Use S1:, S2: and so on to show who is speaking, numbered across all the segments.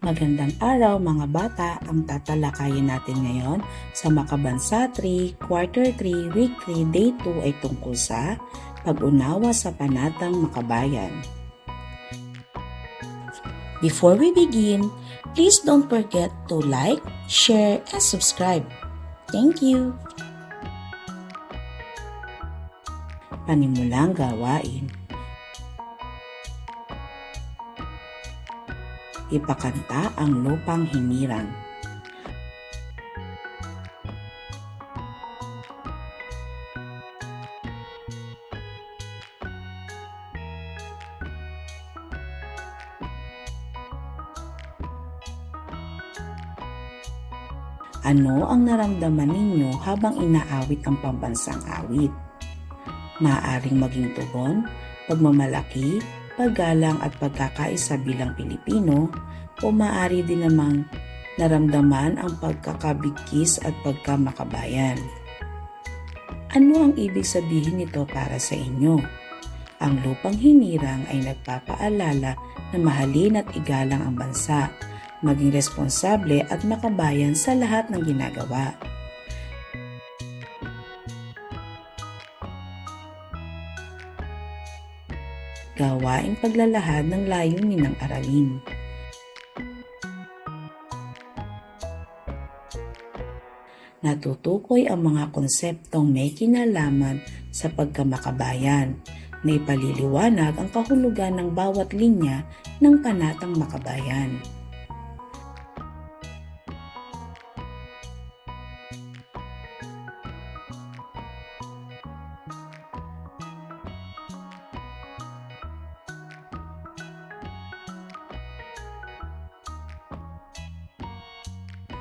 S1: Magandang araw mga bata, ang tatalakayin natin ngayon sa Makabansa 3, Quarter 3, Week 3, Day 2 ay tungkol sa pag-unawa sa panatang makabayan. Before we begin, please don't forget to like, share, and subscribe. Thank you! Panimulang gawain ipakanta ang lupang hinirang. Ano ang naramdaman ninyo habang inaawit ang pambansang awit? Maaring maging tugon, pagmamalaki, paggalang at pagkakaisa bilang Pilipino o maaari din namang naramdaman ang pagkakabigkis at pagkamakabayan. Ano ang ibig sabihin nito para sa inyo? Ang lupang hinirang ay nagpapaalala na mahalin at igalang ang bansa, maging responsable at makabayan sa lahat ng ginagawa. Gawaing paglalahad ng layunin ng aralin. Natutukoy ang mga konseptong may kinalaman sa pagkamakabayan na ipaliliwanag ang kahulugan ng bawat linya ng panatang makabayan.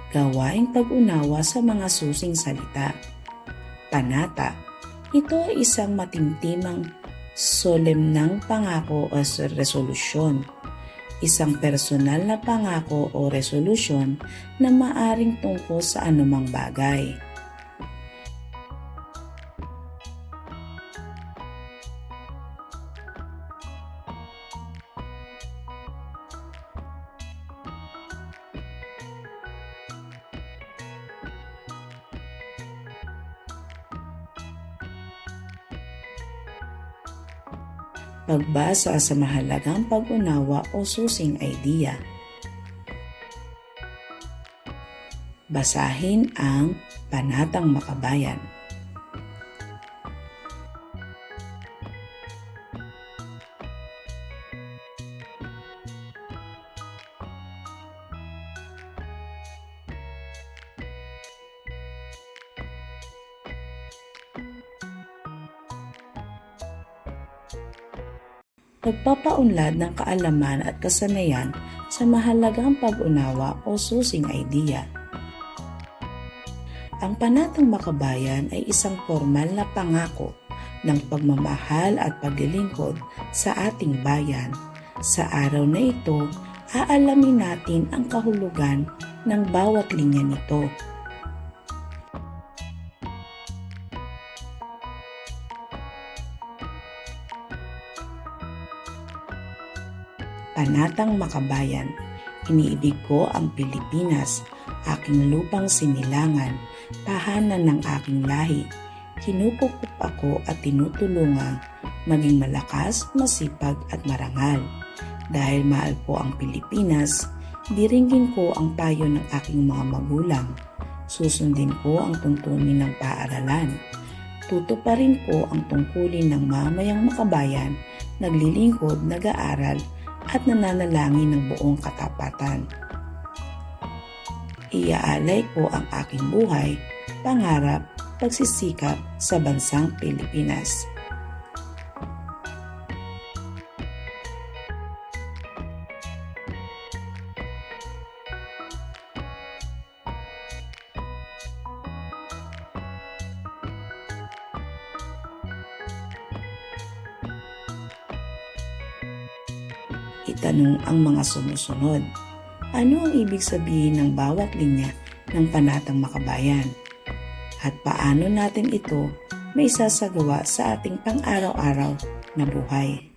S1: Gawaing pag-unawa sa mga susing salita. Panata. Ito ay isang matimtimang solemnang pangako o resolusyon. Isang personal na pangako o resolusyon na maaring tungkol sa anumang bagay. Pagbasa sa mahalagang pag-unawa o susing idea. Basahin ang Panatang Makabayan. Pagpapaunlad ng kaalaman at kasanayan sa mahalagang pag-unawa o susing idea. Ang panatang makabayan ay isang formal na pangako ng pagmamahal at paglilingkod sa ating bayan. Sa araw na ito, aalamin natin ang kahulugan ng bawat linya nito. Panatang Makabayan. Iniibig ko ang Pilipinas, aking lupang sinilangan, tahanan ng aking lahi. Kinukukup ako at tinutulungang maging malakas, masipag at marangal. Dahil mahal ko ang Pilipinas, diringgin ko ang payo ng aking mga magulang. Susundin ko ang tuntunin ng paaralan. Tutuparin ko ang tungkulin ng mamayang makabayan, naglilingkod, nag-aaral, at nananalangin ng buong katapatan. Iaalay ko ang aking buhay, pangarap, pagsisikap sa bansang Pilipinas. itanong ang mga sumusunod. Ano ang ibig sabihin ng bawat linya ng panatang makabayan? At paano natin ito may sasagawa sa ating pang-araw-araw na buhay?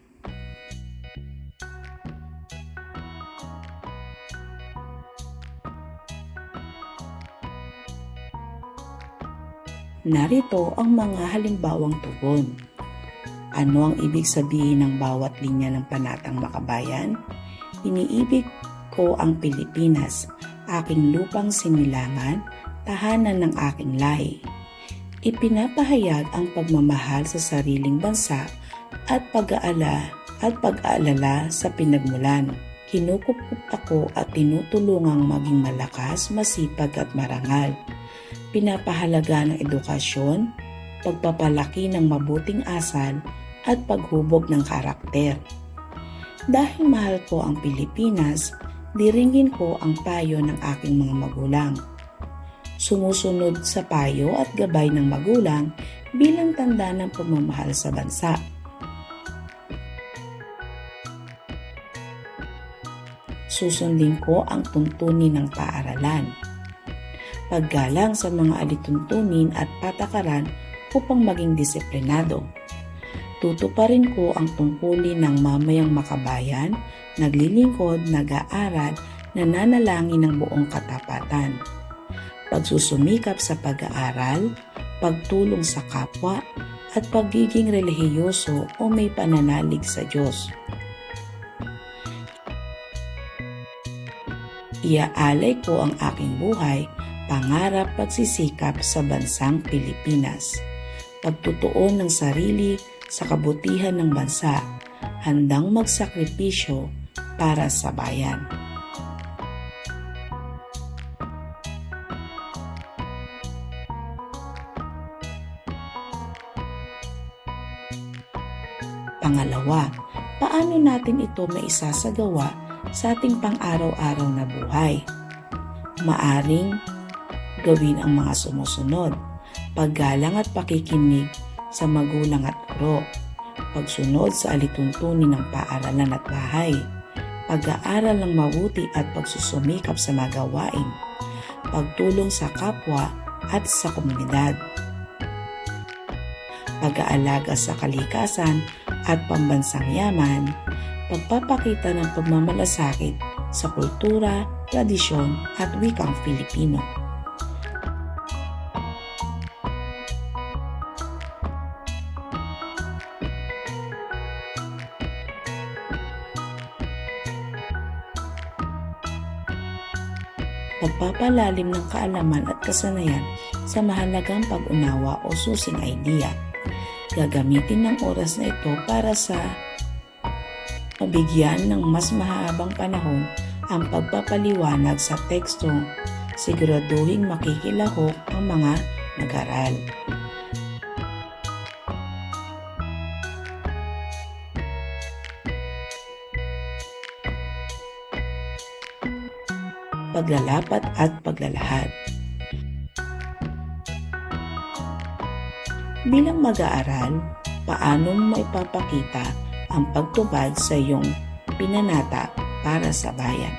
S1: Narito ang mga halimbawang tugon. Ano ang ibig sabihin ng bawat linya ng panatang makabayan? Iniibig ko ang Pilipinas, aking lupang sinilangan, tahanan ng aking lahi. Ipinapahayag ang pagmamahal sa sariling bansa at pag-aala at pag-aalala sa pinagmulan. Kinukup ako at tinutulungang maging malakas, masipag at marangal. Pinapahalaga ng edukasyon, pagpapalaki ng mabuting asal at paghubog ng karakter. Dahil mahal ko ang Pilipinas, diringin ko ang payo ng aking mga magulang. Sumusunod sa payo at gabay ng magulang bilang tanda ng pagmamahal sa bansa. Susundin ko ang tuntunin ng paaralan. Paggalang sa mga alituntunin at patakaran upang maging disiplinado. Tutuparin ko ang tungkulin ng mamayang makabayan, naglilingkod, nag-aaral, nananalangin ng buong katapatan. Pagsusumikap sa pag-aaral, pagtulong sa kapwa, at pagiging relihiyoso o may pananalig sa Diyos. Iaalay ko ang aking buhay, pangarap pagsisikap sa bansang Pilipinas. Pagtutuon ng sarili sa kabutihan ng bansa, handang magsakripisyo para sa bayan. Pangalawa, paano natin ito maisasagawa sa ating pang-araw-araw na buhay? Maaring gawin ang mga sumusunod. Paggalang at pakikinig sa magulang at guro. Pagsunod sa alituntunin ng paaralan at bahay. Pag-aaral ng mabuti at pagsusumikap sa magawain. Pagtulong sa kapwa at sa komunidad. Pag-aalaga sa kalikasan at pambansang yaman, pagpapakita ng pagmamalasakit sa kultura, tradisyon at wikang Filipino. Pagpapalalim ng kaalaman at kasanayan sa mahalagang pag-unawa o susing idea. Gagamitin ng oras na ito para sa mabigyan ng mas mahabang panahon ang pagpapaliwanag sa teksto, siguraduhin makikilahok ang mga nag-aral. Paglalapat at paglalahad. Bilang mag-aaral, paano maipapakita ang pagtubag sa iyong pinanata para sa bayan.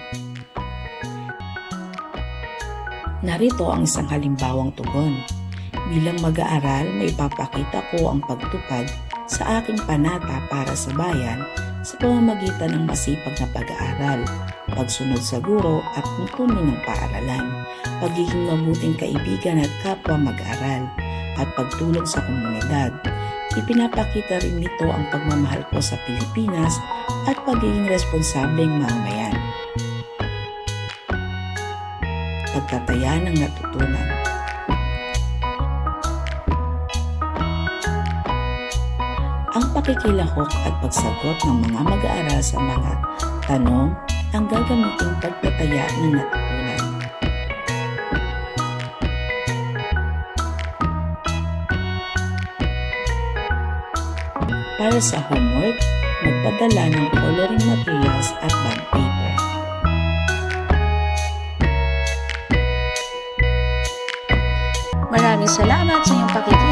S1: Narito ang isang halimbawang tugon. Bilang mag-aaral, may ipapakita ko ang pagtupad sa aking panata para sa bayan sa pamamagitan ng masipag na pag-aaral, pagsunod sa guro at tuntunin ng paaralan, pagiging mabuting kaibigan at kapwa mag-aaral, at pagtulong sa komunidad. Ipinapakita rin nito ang pagmamahal ko sa Pilipinas at pagiging responsableng mamayan. Pagtataya ng natutunan. Pakikilahok at pagsagot ng mga mag-aaral sa mga tanong ang gagamiting pagtataya ng natutunan. Para sa homework, magpadala ng coloring materials at bond paper.
S2: Maraming salamat sa iyong pakikisa